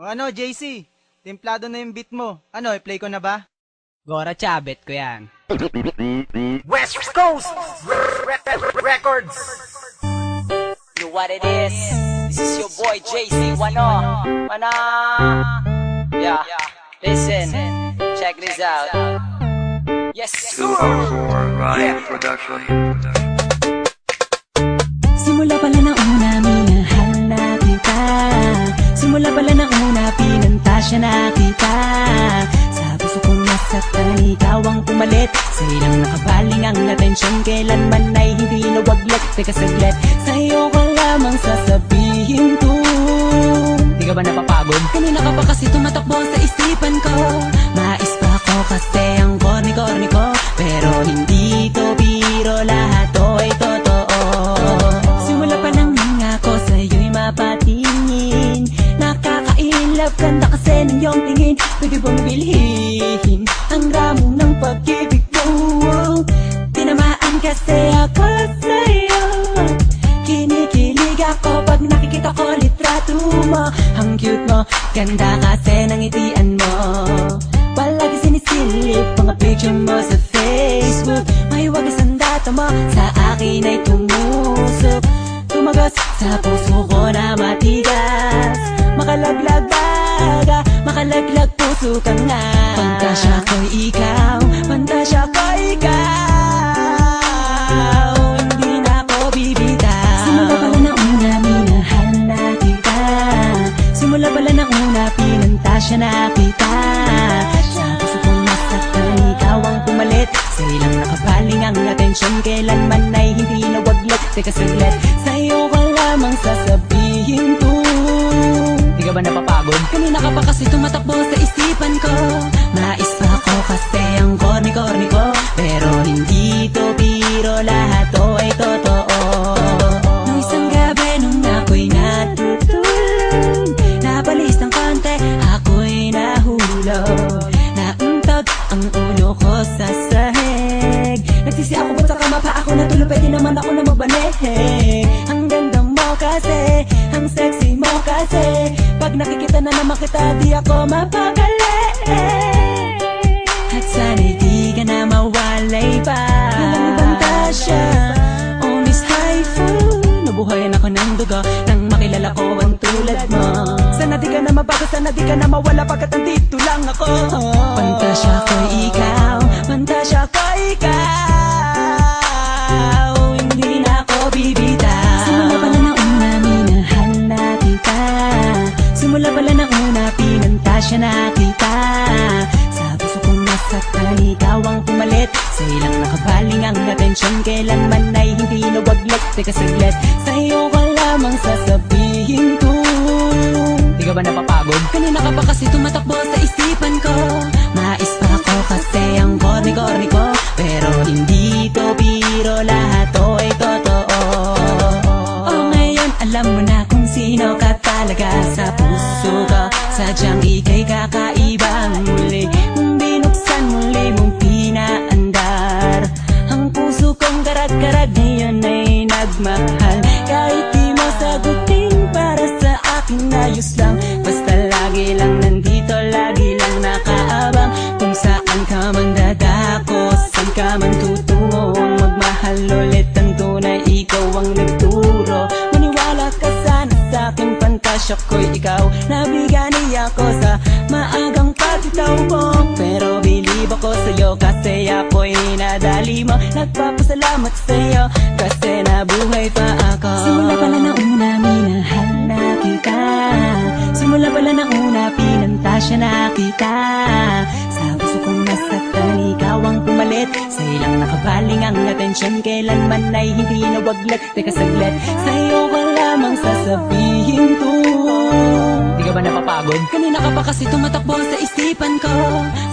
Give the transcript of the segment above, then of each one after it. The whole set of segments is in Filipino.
O ano, JC? Templado na yung beat mo. Ano, i-play ko na ba? Gora Chabet ko yan. West Coast Records. know what it is. This is your boy JC Wano. Wana. Yeah. Listen. Check this out. Yes, sir. 204 Ryan Production. Simula pala ng una, siya na kita Sa puso kong nasaktan, ikaw ang pumalit Sa ilang nakabaling ang atensyon Kailanman ay hindi nawaglit Teka saglit, sa'yo ko lamang sasabihin ko Di ka ba napapagod? Kanina ka pa kasi tumatakbo sa isipan ko mo. Ang cute mo, ganda kasi ng itian mo. Palagi sinisilip mga picture mo sa Facebook. May wagas ang data mo, sa akin ay tumusok. Tumagas sa puso ko na matigas. Makalaglag baga, makalaglag puso ka nga Pantasya ko ikaw, pantasya ko ikaw siya na kita Sa puso kong nasaktan, ikaw ang pumalit. Sa ilang nakabaling ang atensyon Kailanman ay hindi nawaglit Teka saglit, sa'yo ko lamang sasabihin ko? Di ka ba napapagod? Kanina ka pa kasi tumatakbo sa isipan ko. Mais pa ako kasi ang korni-korni ko Pero hindi na naman kita, di ako mapakali At sana'y di ka na mawalay pa. Walang pantasya, oh Miss Haifu Nabuhayan ako ng dugo. Nang makilala ko ang tulad mo. Sana di ka na mabago, sana di ka na mawala Pagkat andito lang ako. Pantasya ko ikaw, atensyon Kailanman ay hindi nawaglit Teka saglit, sa'yo ko lamang sasabihin ko. Di ka ba napapagod? Kanina ka pa kasi tumatakbo sa isipan ko. Mais pa ako kasi ang korni-korni ko. Pero hindi to biro lahat to ay totoo. Oh ngayon alam mo na kung sino ka talaga. Sa puso ko Sadyang ika'y pantasya ko'y ikaw Nabigani ako sa maagang pagkitaw mo Pero believe ako sa'yo kasi ako'y nadali mo. Nagpapasalamat sa'yo kasi nabuhay pa ako. Simula pala ng una, minahal na kita. Simula pala ng una, pinanta siya na kita. Sa puso kong nasaktan, ikaw ang pumalit. Sa ilang nakabaling ang atensyon Kailanman ay hindi nawaglit Teka saglit, sa'yo ko lamang sasabihin ko. Di ka ba napapagod? Kanina ka pa kasi tumatakbo sa isipan ko.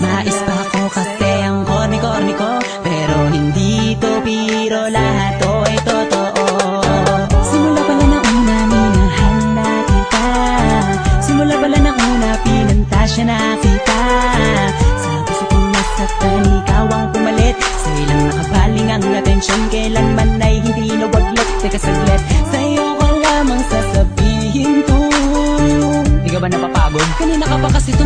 Mais pa ako kasi ang korni-korni ko Pero hindi to biro lahat to ay totoo. Simula pala ng una, minahal na kita. Simula pala ng una, pinanta siya na kita. Sa puso kong nasaktan, ikaw ang pumalit. Sa ilang nakabaling ang atensyon Kailanman ay hindi nawaglit Teka saglit, sa'yo napapagod? Kanina ka pa kasi ko